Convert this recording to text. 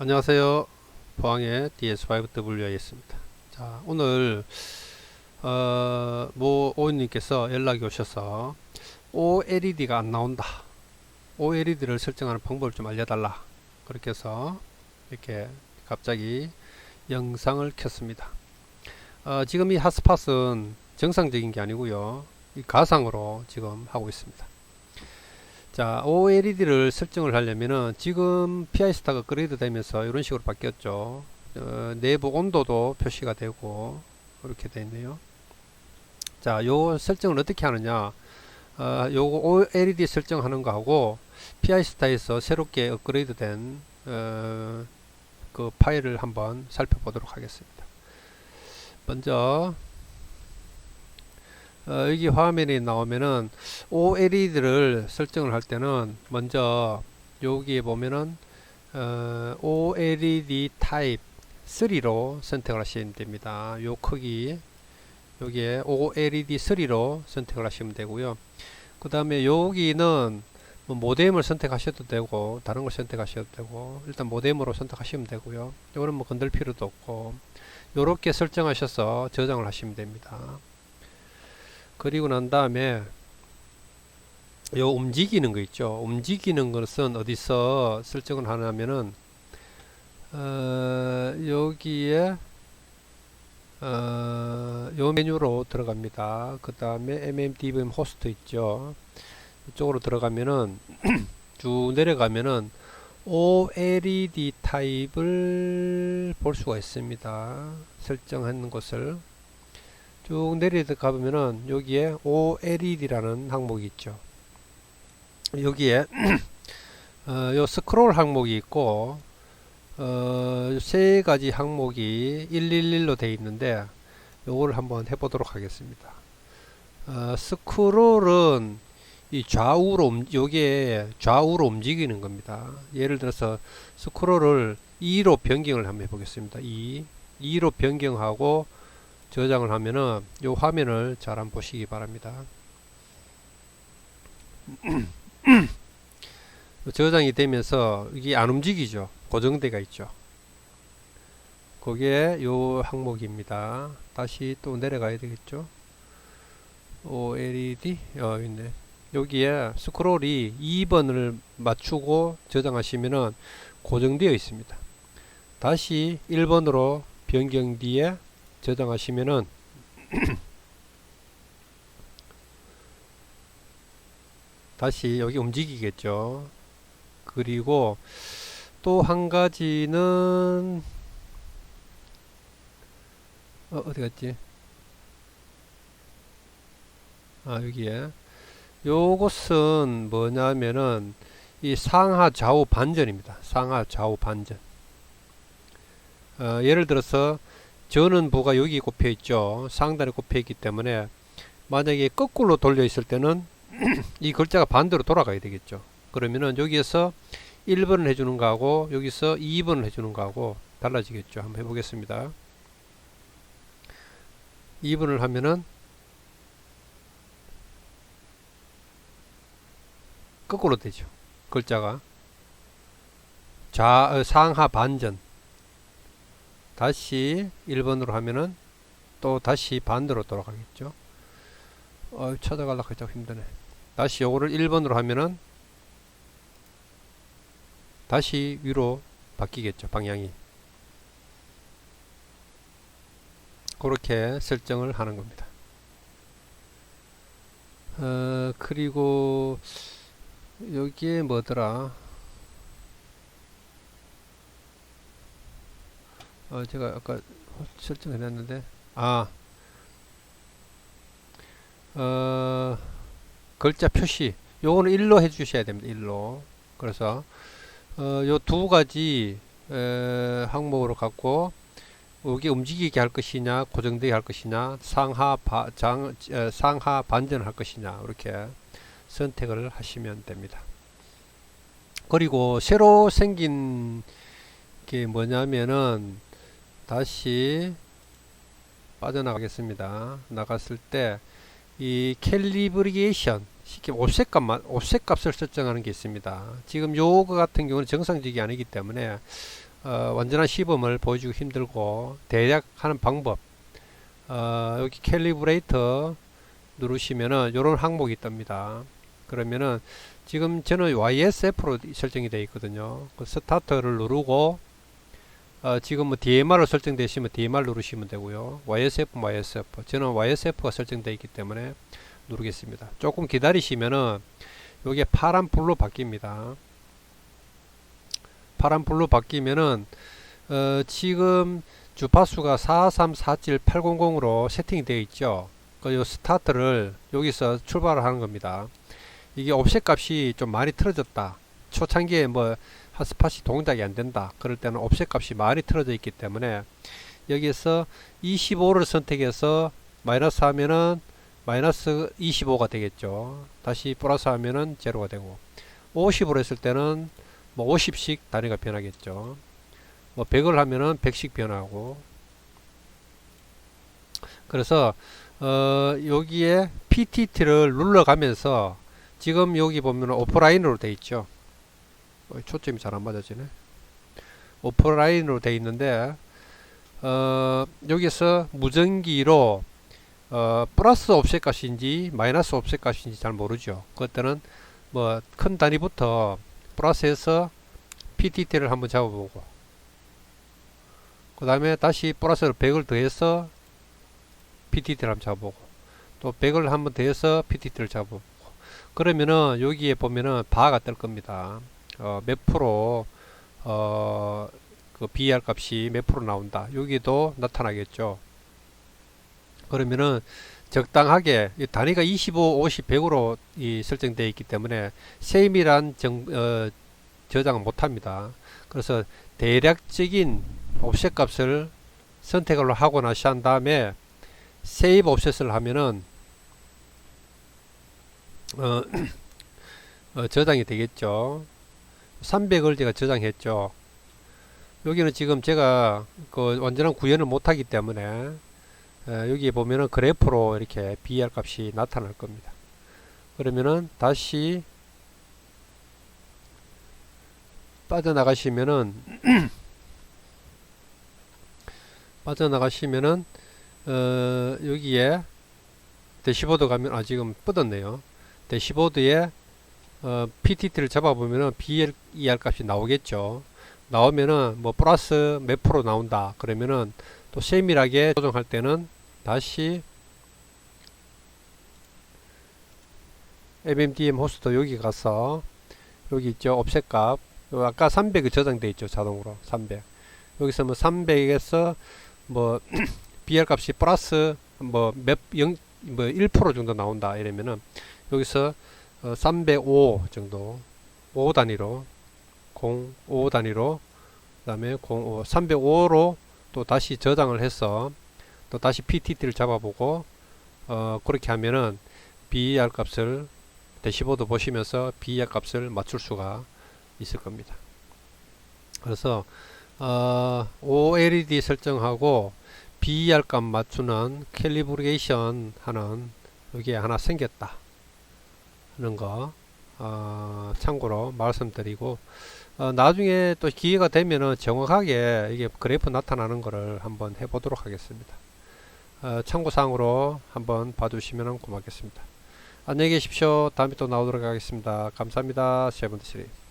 안녕하세요. 포항의 DS5WI였습니다. 자, 오늘 어, 모 오인님께서 연락이 오셔서 OLED가 안 나온다. OLED를 설정하는 방법을 좀 알려달라. 그렇게 해서 이렇게 갑자기 영상을 켰습니다. 어, 지금 이 핫스팟은 정상적인 게 아니고요. 이 가상으로 지금 하고 있습니다. 자, OLED를 설정을 하려면은 지금 PI스타가 업그레이드 되면서 이런 식으로 바뀌었죠. 어, 내부 온도도 표시가 되고 이렇게 되어 있네요. 자, 요 설정을 어떻게 하느냐? 어, 요거 OLED 설정하는 거하고 PI스타에서 새롭게 업그레이드된 어, 그 파일을 한번 살펴보도록 하겠습니다. 먼저 어, 여기 화면에 나오면은 OLED를 설정을 할 때는 먼저 여기에 보면은 어, OLED 타입 3로 선택을 하시면 됩니다. 요 크기 여기에 OLED 3로 선택을 하시면 되고요. 그 다음에 여기는 뭐 모뎀을 선택하셔도 되고 다른 걸 선택하셔도 되고 일단 모뎀으로 선택하시면 되고요. 이거는 뭐 건들 필요도 없고 요렇게 설정하셔서 저장을 하시면 됩니다. 그리고 난 다음에 요 움직이는 거 있죠. 움직이는 것은 어디서 설정을 하냐면은 어, 여기에 어, 요 메뉴로 들어갑니다. 그 다음에 MMDVM 호스트 있죠. 이쪽으로 들어가면은 쭉 내려가면은 OLED 타입을 볼 수가 있습니다. 설정하는 것을 쭉 내려가 보면은 여기에 OLED라는 항목이 있죠. 여기에 어, 요 스크롤 항목이 있고 어, 세 가지 항목이 111로 되어 있는데 요거를 한번 해보도록 하겠습니다. 어, 스크롤은 이 좌우로 움- 요게 좌우로 움직이는 겁니다. 예를 들어서 스크롤을 2로 변경을 한번 해보겠습니다. 2 2로 변경하고 저장을 하면은 요 화면을 잘 한번 보시기 바랍니다. 저장이 되면서 이게 안 움직이죠. 고정대가 있죠. 그게 요 항목입니다. 다시 또 내려가야 되겠죠. OLED 어 있네. 여기에 스크롤이 2번을 맞추고 저장하시면은 고정되어 있습니다. 다시 1번으로 변경 뒤에 저장하시면은 다시 여기 움직이겠죠. 그리고 또 한 가지는 어, 어디 갔지? 아, 여기에 요것은 뭐냐면은 이 상하 좌우 반전입니다. 상하 좌우 반전. 어, 예를 들어서 저는 부가 여기 꼽혀 있죠. 상단에 꼽혀 있기 때문에 만약에 거꾸로 돌려 있을 때는 이 글자가 반대로 돌아가야 되겠죠. 그러면은 여기에서 1번을 해주는 거하고 여기서 2번을 해주는 거하고 달라지겠죠. 한번 해보겠습니다. 2번을 하면은 거꾸로 되죠. 글자가 좌 어, 상하 반전 다시 1번으로 하면은 또 다시 반대로 돌아가겠죠. 어, 찾아가려고 하자 힘드네. 다시 요거를 1번으로 하면은 다시 위로 바뀌겠죠. 방향이. 그렇게 설정을 하는 겁니다. 어, 그리고 여기에 뭐더라? 어, 제가 아까 설정해 놨는데, 아, 어, 글자 표시. 요거는 1로 해 주셔야 됩니다. 1로. 그래서, 어, 요 두 가지, 에, 항목으로 갖고, 여기 움직이게 할 것이냐, 고정되게 할 것이냐, 상하, 바, 상하 반전을 할 것이냐, 이렇게 선택을 하시면 됩니다. 그리고 새로 생긴 게 뭐냐면은 다시 빠져나가겠습니다. 나갔을 때 이 캘리브레이션 쉽게 옵셋 값만 옵셋 값을 설정하는 게 있습니다. 지금 요거 같은 경우는 정상적이 아니기 때문에 어, 완전한 시범을 보여주기 힘들고 대략 하는 방법 어, 여기 캘리브레이터 누르시면은 이런 항목이 뜹니다. 그러면은 지금 저는 YSF로 설정이 되어 있거든요. 그 스타트를 누르고 어, 지금 뭐 DMR로 설정되시면 DMR 누르시면 되고요. YSF, YSF. 저는 YSF가 설정되어 있기 때문에 누르겠습니다. 조금 기다리시면은 요게 파란 불로 바뀝니다. 파란 불로 바뀌면은 어, 지금 주파수가 4347800으로 세팅이 되어 있죠. 그요 스타트를 여기서 출발을 하는 겁니다. 이게 옵셋 값이 좀 많이 틀어졌다. 초창기에 뭐 핫스팟이 동작이 안 된다. 그럴 때는 옵셋 값이 많이 틀어져 있기 때문에 여기에서 25를 선택해서 마이너스 하면은 마이너스 25가 되겠죠. 다시 플러스 하면은 제로가 되고 50으로 했을 때는 뭐 50씩 단위가 변하겠죠. 뭐 100을 하면은 100씩 변하고 그래서 어 여기에 PTT를 눌러가면서 지금 여기 보면 오프라인으로 돼 있죠. 어, 초점이 잘 안 맞아지네. 오프라인으로 돼 있는데 어 여기서 무전기로 어 플러스 옵셋 값인지 마이너스 옵셋 값인지 잘 모르죠. 그때는 뭐 큰 단위부터 플러스에서 PTT를 한번 잡아보고 그 다음에 다시 플러스로 100을 더해서 PTT를 한번 잡아보고 또 100을 한번 더해서 PTT를 잡아보고 그러면은 여기에 보면은 바가 뜰 겁니다. 어, 몇 프로 어, 그 BR 값이 몇 프로 나온다. 여기도 나타나겠죠. 그러면은 적당하게 이 단위가 25, 50, 100으로 이 설정되어 있기 때문에 세밀한 정, 어, 저장을 못합니다. 그래서 대략적인 옵셋 값을 선택을 하고 나시 한 다음에 세이브 옵셋을 하면은 어, 어, 저장이 되겠죠. 300을 제가 저장했죠. 여기는 지금 제가 그 완전한 구현을 못하기 때문에 에, 여기 보면은 그래프로 이렇게 BR 값이 나타날 겁니다. 그러면은 다시 빠져나가시면은 빠져나가시면은 어, 여기에 대시보드 가면 아 지금 뻗었네요. 대시보드에 어, PTT를 잡아보면은 BLER 값이 나오겠죠. 나오면은 뭐 플러스 몇 프로 나온다. 그러면은 또 세밀하게 조정할 때는 다시 MMDM 호스트 여기 가서 여기 있죠. 옵셋 값. 요 아까 300이 저장돼 있죠. 자동으로 300. 여기서 뭐 300에서 뭐 BR 값이 플러스 뭐몇영뭐1% 정도 나온다 이러면은 여기서 어, 305 정도 5 단위로 0 5 단위로 그 다음에 05 305로 또 다시 저장을 해서 또 다시 PTT를 잡아보고 어 그렇게 하면은 BER 값을 대시보드 보시면서 BER 값을 맞출 수가 있을 겁니다. 그래서 어, OLED 설정하고 BER 값 맞추는 캘리브레이션 하는 여기에 하나 생겼다 하는 거 어, 참고로 말씀드리고 어, 나중에 또 기회가 되면은 정확하게 이게 그래프 나타나는 거를 한번 해보도록 하겠습니다. 어, 참고사항으로 한번 봐주시면 고맙겠습니다. 안녕히 계십시오. 다음에 또 나오도록 하겠습니다. 감사합니다. 세븐드리